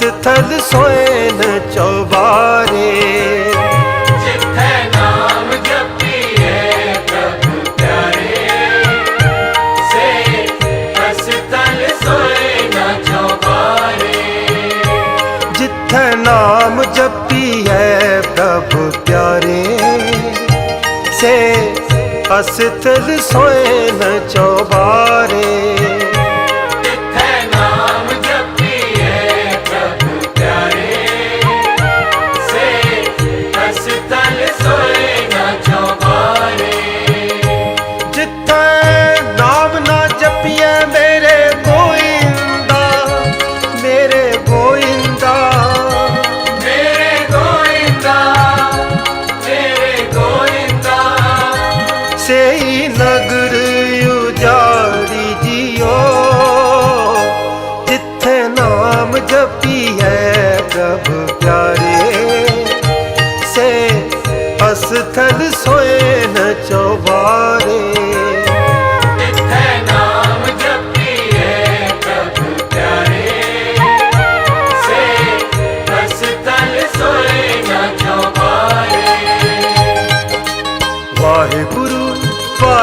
स्थल सोए न चौबारे जिथे नाम जपिए प्रभु प्यारे से स्थल सोए न चौबारे जिथे नाम जपिए प्रभु प्यारे से अस्थिर सोए न चौबारे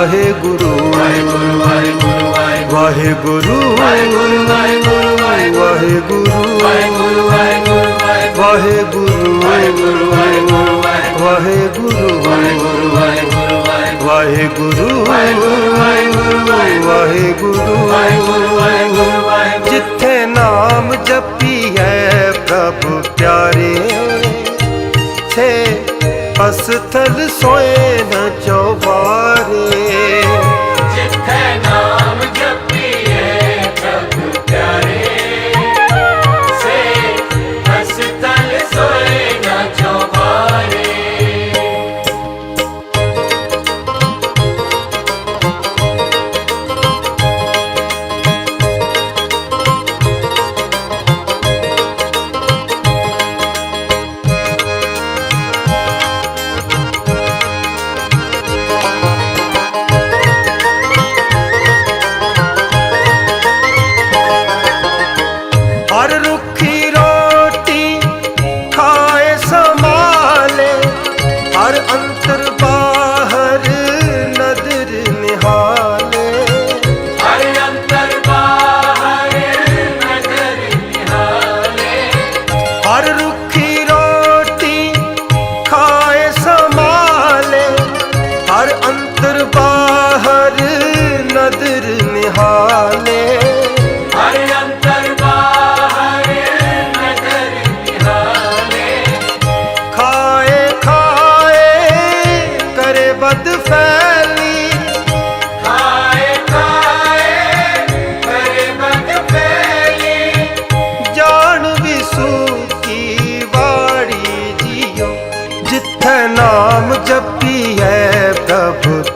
ਵਾਹਿਗੁਰੂ ਵਾਹਿਗੁਰੂ ਵਾਹਿਗੁਰੂ ਵਾਹਿਗੁਰੂ ਵਾਹਿਗੁਰੂ ਵਾਹਿਗੁਰੂ ਵਾਹਿਗੁਰੂ ਵਾਹਿਗੁਰੂ ਵਾਹਿਗੁਰੂ ਵਾਹਿਗੁਰੂ ਵਾਹਿਗੁਰੂ ਵਾਹਿਗੁਰੂ ਵਾਹਿਗੁਰੂ ਵਾਹਿਗੁਰੂ ਵਾਹਿਗੁਰੂ ਜਿੱਥੇ ਨਾਮ ਜਪੀ ਹੈ ਪ੍ਰਭ ਪਿਆਰੇ ਅਸਥਲ ਸੋਏ ਨਾ ਚੌਬਾਰੇ।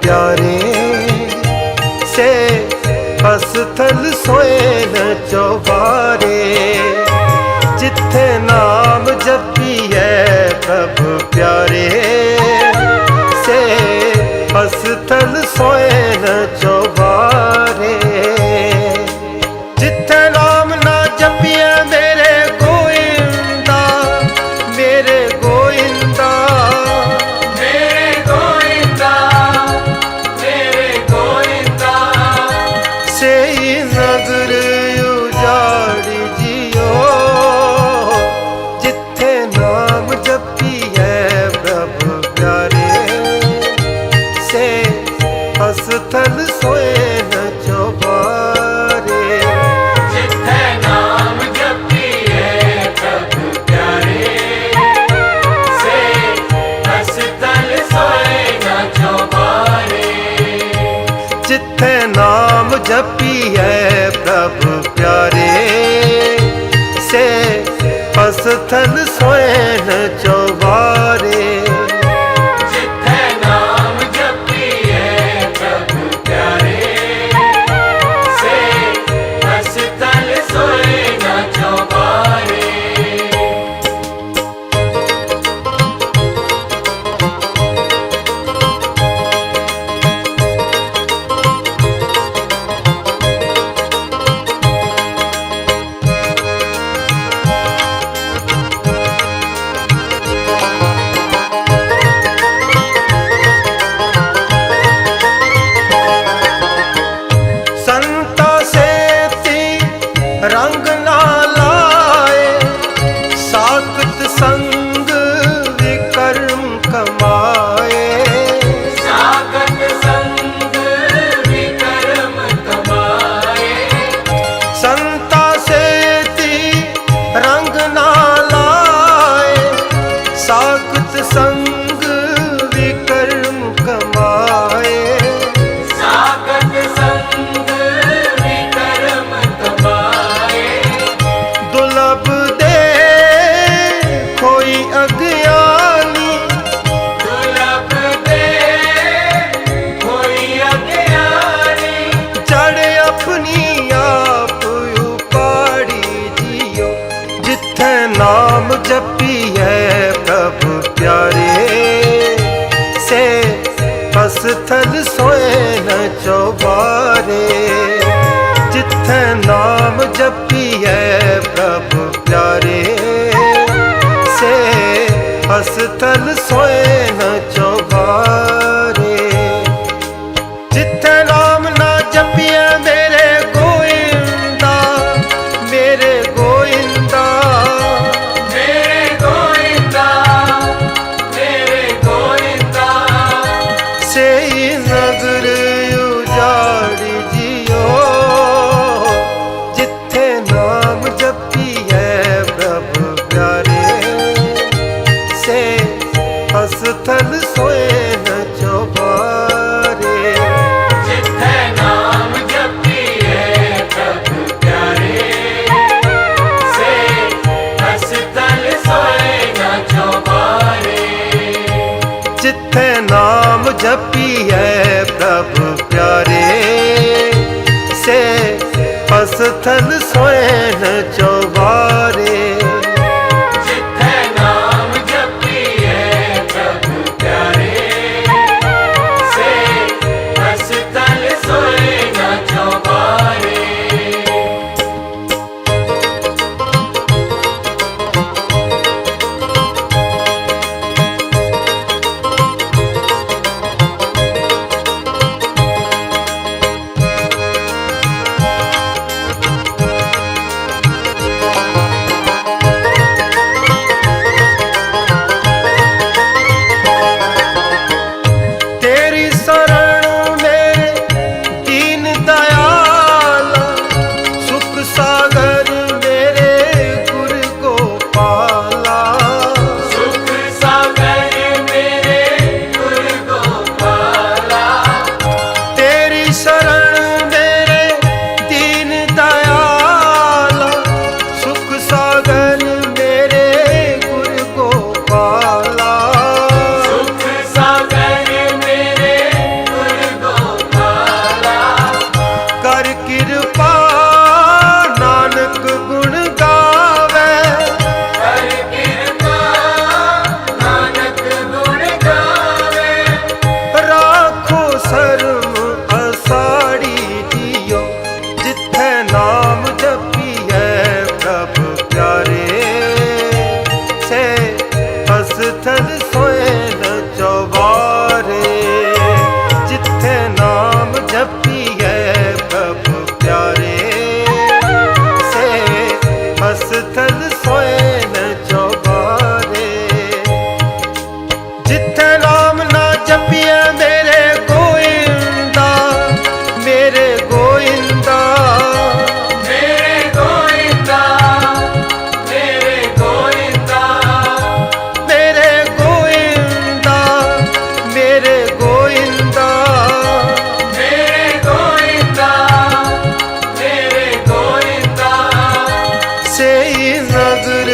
प्यारे से ਅਸਥਲ ਸੋਏ ਨ ਚੋਬਾਰੇ ਜਿੱਥੇ ਨਾਮ ਜਪੀਐ ਪ੍ਰਭ ਪਿਆਰੇ। ਕਥਨ ਸੋਏ ਨ ਚੋ। ਜਪੀਐ ਪ੍ਰਭ ਪਿਆਰੇ। ਸੇ ਪਸਥਨ ਸੋਏ ਨ ਚੋ ਜਿੱਥੇ ਨਾਮ ਨਾ ਜਪਿਆ ਮੇਰੇ ਗੋਇੰਦਾ ਮੇਰੇ ਗੋਇੰਦਾ। ਮੇਰੇ ਗੋਇੰਦਾ ਮੇਰੇ ਗੋਇੰਦਾ। ਮੇਰੇ ਗੋਇੰਦਾ ਮੇਰੇ ਗੋਇੰਦਾ। ਮੇਰੇ ਗੋਇੰਦਾ ਮੇਰੇ ਗੋਇੰਦਾ। ਸੇਈ ਨਜ਼ਰ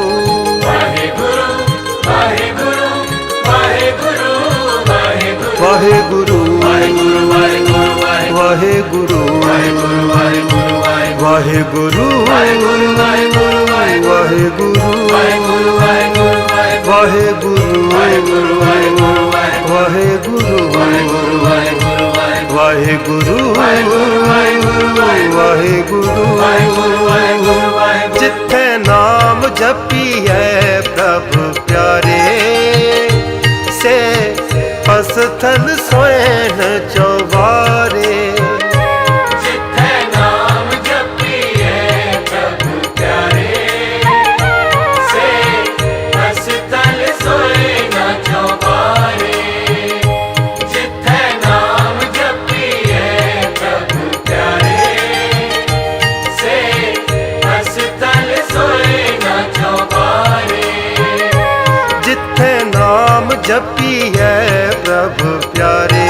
ਵਾਹਿਗੁਰੂ। ਵਾਹਿਗੁਰੂ ਵਾਹਿਗੁਰੂ ਵਾਹਿਗੁਰੂ। ਵਾਹਿਗੁਰੂ। ਵਾਹਿਗੁਰੂ ਵਾਹਿਗੁਰੂ ਵਾਹਿਗੁਰੂ। ਵਾਹਿਗੁਰੂ। ਵਾਹਿਗੁਰੂ ਵਾਹਿਗੁਰੂ ਵਾਹਿਗੁਰੂ। ਵਾਹਿਗੁਰੂ। ਵਾਹਿਗੁਰੂ ਵਾਹਿਗੁਰੂ ਵਾਹਿਗੁਰੂ। ਵਾਹਿਗੁਰੂ। ਜਿੱਥੇ ਨਾਮ ਜਪੀਐ ਅਸਥਲ ਸੋਏ ਨ ਚੋਬਾਰੇ ਜਿੱਥੇ ਨਾਮ ਜਪੀਏ ਪ੍ਰਭ ਪਿਆਰੇ। ਸੇ ਅਸਤਲ ਸੋਏ ਨਾ ਚੋਬਾਰੇ ਜਿੱਥੇ ਨਾਮ ਜਪੀਏ ਪ੍ਰਭ ਪਿਆਰੇ। ਸੇ ਅਸਤਲ ਸੋਏ ਨਾ ਚੋਬਾਰੇ ਜਿੱਥੇ ਨਾਮ ਜਪੀਐ ਪ੍ਰਭ ਪਿਆਰੇ